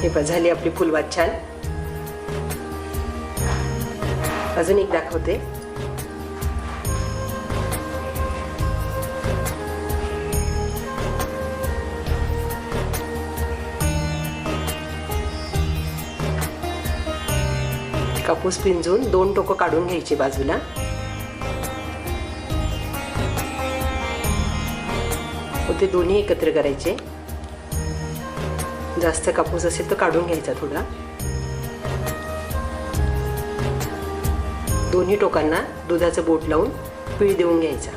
हे पण झाली आपली फुलवात छान. अजून एक दाखवते. कापूस पिंजून दोन टोकं काढून घ्यायची बाजूला. ते दोन्ही एकत्र करायचे. जास्त कापूस असेल तर काढून घ्यायचा थोडा. दोन्ही टोकांना दुधाचं बोट लावून पीळ देऊन घ्यायचा.